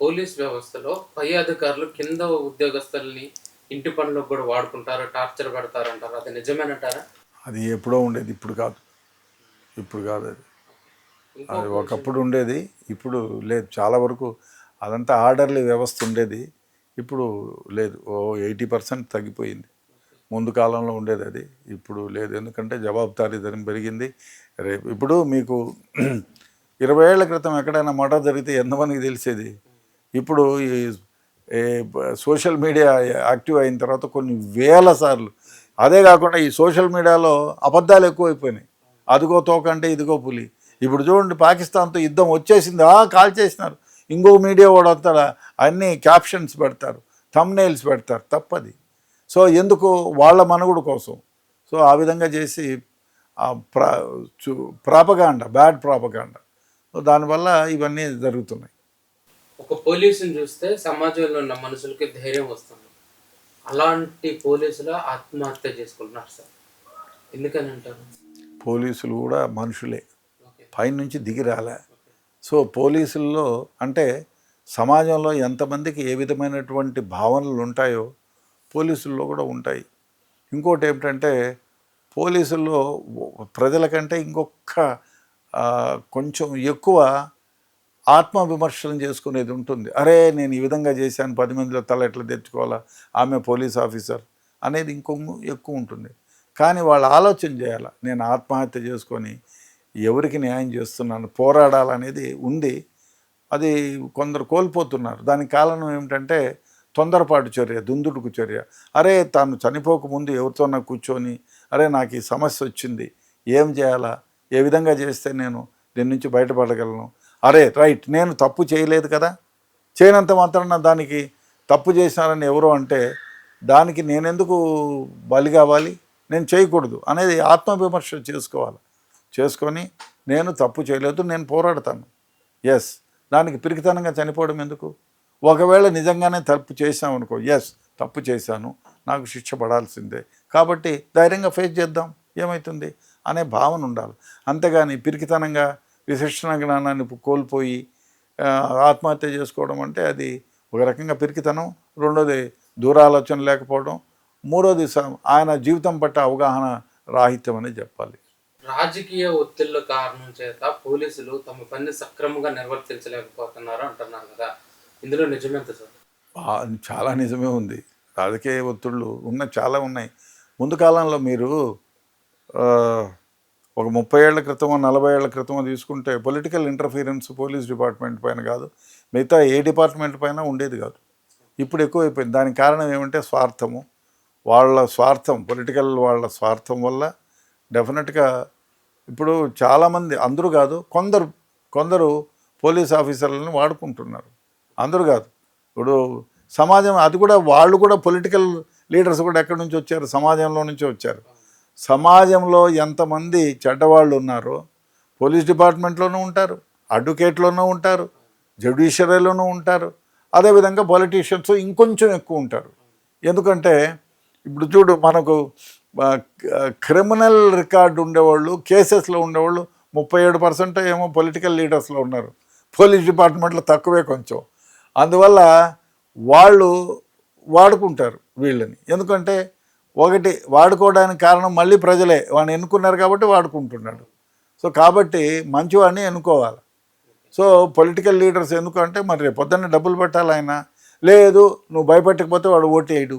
Police వ్యవస్థలో పై అధికారులు కింద ఉద్యోగస్తుల్ని ఇంటి పనులకు కూడా వాడుకుంటారు టార్చర్ పెడతారు అంటారు అది నిజమేనంటారా? అది ఎప్పుడో ఉండేది ఇప్పుడు కాదు. ఇప్పుడు కాదు అది. అది ఒకప్పుడు ఉండేది ఇప్పుడు లేదు. చాలా వరకు అదంతా ఆర్డర్లీ వ్యవస్థ ఉండేది ఇప్పుడు లేదు. ఓ ఎయిటీ పర్సెంట్ తగ్గిపోయింది. ముందు కాలంలో ఉండేది అది ఇప్పుడు లేదు. ఎందుకంటే జవాబుదారీతనం పెరిగింది. రేపు ఇప్పుడు మీకు ఇరవై ఏళ్ళ క్రితం ఎక్కడైనా మర్డర్ జరిగితే ఎంతమందికి తెలిసేది? ఇప్పుడు ఈ సోషల్ మీడియా యాక్టివ్ అయిన తర్వాత కొన్ని వేల సార్లు. అదే కాకుండా ఈ సోషల్ మీడియాలో అబద్ధాలు ఎక్కువైపోయినాయి. అదిగో తోకంటే ఇదిగో పులి. ఇప్పుడు చూడండి పాకిస్తాన్తో యుద్ధం వచ్చేసింది ఆ కాల్ చేసినారు. ఇంకో మీడియా వాడు వస్తాడా? అన్ని క్యాప్షన్స్ పెడతారు థంబ్నైల్స్ పెడతారు తప్పది. సో ఎందుకు? వాళ్ళ మనుగుడు కోసం. సో ఆ విధంగా చేసి ప్రాపగాండ బ్యాడ్ ప్రాపగాండ సో దానివల్ల ఇవన్నీ జరుగుతున్నాయి. ఒక పోలీసుని చూస్తే సమాజంలో ఉన్న మనుషులకి ధైర్యం వస్తుంది. అలాంటి పోలీసులు ఆత్మహత్య చేసుకుంటున్నారు సార్. ఎందుకని అంటారు? పోలీసులు కూడా మనుషులే. పైనుంచి దిగి రాలే. సో పోలీసుల్లో అంటే సమాజంలో ఎంతమందికి ఏ విధమైనటువంటి భావనలు ఉంటాయో పోలీసుల్లో కూడా ఉంటాయి. ఇంకోటి ఏమిటంటే పోలీసుల్లో ప్రజలకంటే ఇంకొక ఆ, కొంచెం ఎక్కువ ఆత్మవిమర్శనం చేసుకునేది ఉంటుంది. అరే నేను ఈ విధంగా చేశాను పది మందిలో తల ఎట్లా తెచ్చుకోవాలా ఆమె పోలీస్ ఆఫీసర్ అనేది ఇంకొ ఎక్కువ ఉంటుంది. కానీ వాళ్ళు ఆలోచన చేయాలి నేను ఆత్మహత్య చేసుకొని ఎవరికి న్యాయం చేస్తున్నాను పోరాడాలనేది ఉంది. అది కొందరు కోల్పోతున్నారు. దానికి కారణం ఏమిటంటే తొందరపాటు చర్య దుందుడుకు చర్య. అరే తాను చనిపోకముందు ఎవరితోన్నా కూర్చొని అరే నాకు ఈ సమస్య వచ్చింది ఏం చేయాలా ఏ విధంగా చేస్తే నేను దీని నుంచి బయటపడగలను అరే రైట్ నేను తప్పు చేయలేదు కదా? చేయనంత మాత్రాన దానికి తప్పు చేసినారని ఎవరు అంటే దానికి నేనెందుకు బలి కావాలి? నేను చేయకూడదు అనేది ఆత్మవిమర్శ చేసుకోవాలి. చేసుకొని నేను తప్పు చేయలేదు నేను పోరాడతాను. ఎస్ దానికి పిరికితనంగా చనిపోవడం ఎందుకు? ఒకవేళ నిజంగానే తప్పు చేశామనుకో ఎస్ తప్పు చేశాను నాకు శిక్ష పడాల్సిందే. కాబట్టి ధైర్యంగా ఫేస్ చేద్దాం ఏమవుతుంది అనే భావన ఉండాలి. అంతేగాని పిరికితనంగా విశిక్షణ జ్ఞానాన్ని కోల్పోయి ఆత్మహత్య చేసుకోవడం అంటే అది ఒక రకంగా పిరికితనం. రెండోది దూరాలోచన లేకపోవడం. మూడోది స- ఆయన జీవితం పట్ల అవగాహన రాహిత్యం అని చెప్పాలి. రాజకీయ ఒత్తిళ్ళ కారణం చేత పోలీసులు తమ పని సక్రమంగా నిర్వర్తించలేకపోతున్నారు అంటున్నారు కదా. ఇందులో నిజమెంత సార్? చాలా నిజమే ఉంది. రాజకీయ ఒత్తిళ్ళు ఉన్న చాలా ఉన్నాయి. ముందు కాలంలో మీరు ఒక ముప్పై ఏళ్ళ క్రితమో నలభై ఏళ్ళ క్రితమో తీసుకుంటే పొలిటికల్ ఇంటర్ఫీరెన్స్ పోలీస్ డిపార్ట్మెంట్ పైన కాదు మిగతా ఏ డిపార్ట్మెంట్ పైన ఉండేది కాదు. ఇప్పుడు ఎక్కువైపోయింది. దానికి కారణం ఏమంటే స్వార్థము. వాళ్ళ స్వార్థం పొలిటికల్ వాళ్ళ స్వార్థం వల్ల డెఫినెట్గా ఇప్పుడు చాలామంది అందరూ కాదు కొందరు కొందరు పోలీస్ ఆఫీసర్లను వాడుకుంటున్నారు. అందరూ కాదు. ఇప్పుడు సమాజం అది కూడా వాళ్ళు కూడా పొలిటికల్ లీడర్స్ కూడా ఎక్కడి నుంచి వచ్చారు? సమాజంలో నుంచి వచ్చారు. సమాజంలో ఎంతమంది చెడ్డవాళ్ళు ఉన్నారో పోలీస్ డిపార్ట్మెంట్లోనూ ఉంటారు అడ్వకేట్లోనూ ఉంటారు జ్యుడిషియరీలోనూ ఉంటారు. అదేవిధంగా పొలిటీషియన్స్ ఇంకొంచెం ఎక్కువ ఉంటారు. ఎందుకంటే ఇప్పుడు చూడు మనకు క్రిమినల్ రికార్డు ఉండేవాళ్ళు కేసెస్లో ఉండేవాళ్ళు ముప్పై ఏడు పర్సెంట్ ఏమో పొలిటికల్ లీడర్స్లో ఉన్నారు. పోలీస్ డిపార్ట్మెంట్లో తక్కువే కొంచెం. అందువల్ల వాళ్ళు వాడుకుంటారు వీళ్ళని. ఎందుకంటే ఒకటి వాడుకోవడానికి కారణం మళ్ళీ ప్రజలే. వాడిని ఎన్నుకున్నారు కాబట్టి వాడుకుంటున్నాడు. సో కాబట్టి మంచివాడిని ఎన్నుకోవాలి. సో పొలిటికల్ లీడర్స్ ఎందుకంటే మరి రేపు పొద్దున్న డబ్బులు పెట్టాలి ఆయన. లేదు నువ్వు భయపెట్టకపోతే వాడు ఓటేయడు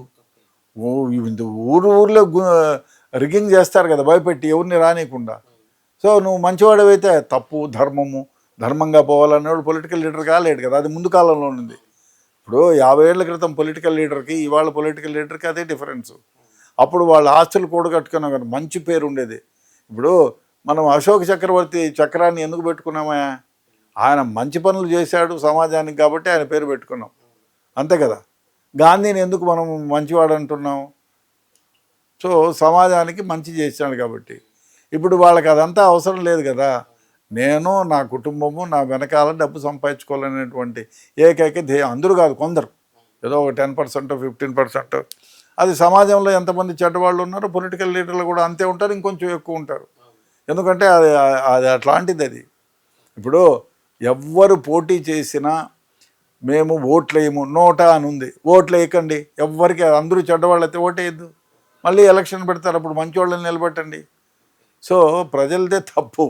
ఇంత ఊరు ఊర్లో రిగింగ్ చేస్తారు కదా భయపెట్టి ఎవరిని రానియకుండా. సో నువ్వు మంచివాడవైతే తప్పు ధర్మము ధర్మంగా పోవాలనేవాడు పొలిటికల్ లీడర్ కాలేడు కదా అది ముందు కాలంలో ఉంది ఇప్పుడు యాభై ఏళ్ళ క్రితం పొలిటికల్ లీడర్కి ఇవాళ పొలిటికల్ లీడర్కి అదే డిఫరెన్సు. అప్పుడు వాళ్ళ ఆస్తులు కూడగట్టుకున్న కానీ మంచి పేరు ఉండేది. ఇప్పుడు మనం అశోక్ చక్రవర్తి చక్రాన్ని ఎందుకు పెట్టుకున్నామా? ఆయన మంచి పనులు చేశాడు సమాజానికి కాబట్టి ఆయన పేరు పెట్టుకున్నాం. అంతే కదా? గాంధీని ఎందుకు మనం మంచివాడు అంటున్నాం? సో సమాజానికి మంచి చేశాడు కాబట్టి. ఇప్పుడు వాళ్ళకి అదంతా అవసరం లేదు కదా? నేను నా కుటుంబము నా వెనకాల డబ్బు సంపాదించుకోవాలనేటువంటి ఏకైక ధ్యేయం. అందరూ కాదు కొందరు. ఏదో ఒక టెన్ పర్సెంట్ ఫిఫ్టీన్ పర్సెంట్ అది సమాజంలో ఎంతమంది చెడ్డవాళ్ళు ఉన్నారో పొలిటికల్ లీడర్లు కూడా అంతే ఉంటారు ఇంకొంచెం ఎక్కువ ఉంటారు. ఎందుకంటే అది అది అట్లాంటిది అది. ఇప్పుడు ఎవ్వరు పోటీ చేసినా మేము ఓట్లు వేయము నోటా అని ఉంది. ఓట్లు వేయకండి ఎవ్వరికి అందరూ చెడ్డవాళ్ళు అయితే ఓటేయద్దు మళ్ళీ ఎలక్షన్ పెడతారు అప్పుడు మంచి వాళ్ళని నిలబెట్టండి. సో ప్రజలదే తప్పు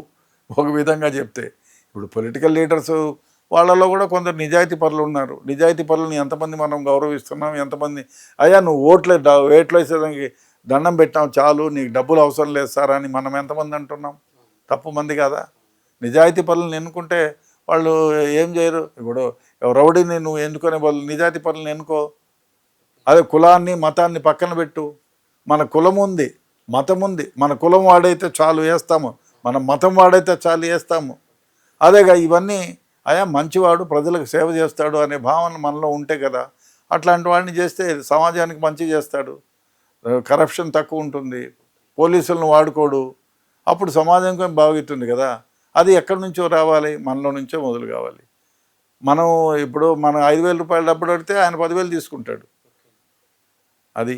ఒక విధంగా చెప్తే. ఇప్పుడు పొలిటికల్ లీడర్స్ వాళ్ళలో కూడా కొందరు నిజాయితీ పరులు ఉన్నారు. నిజాయితీ పరులని ఎంతమంది మనం గౌరవిస్తున్నాం ఎంతమంది అయ్యా నువ్వు ఓట్లే ఓట్లు వేసేదానికి దండం పెట్టాం చాలు నీకు డబ్బులు అవసరం లేదు సార్ అని మనం ఎంతమంది అంటున్నాం? తప్పు మంది కదా? నిజాయితీ పనులను ఎన్నుకుంటే వాళ్ళు ఏం చేయరు? ఇప్పుడు రౌడీని నువ్వు ఎన్నుకునే వాళ్ళు నిజాయితీ పనులను ఎన్నుకో. అదే కులాన్ని మతాన్ని పక్కన పెట్టు. మన కులం ఉంది మతం ఉంది. మన కులం వాడైతే చాలు వేస్తాము. మన మతం వాడైతే చాలు వేస్తాము. అదేగా ఇవన్నీ అయా మంచివాడు ప్రజలకు సేవ చేస్తాడు అనే భావన మనలో ఉంటే కదా అట్లాంటి వాడిని చేస్తే సమాజానికి మంచి చేస్తాడు. కరప్షన్ తక్కువ ఉంటుంది పోలీసులను వాడుకోడు. అప్పుడు సమాజం కొంచెం బాగుతుంది కదా అది ఎక్కడి నుంచో రావాలి మనలో నుంచో మొదలు కావాలి. మనం ఇప్పుడు మనం ఐదు వేల రూపాయలు డబ్బులు అడిగితే ఆయన పదివేలు తీసుకుంటాడు. అది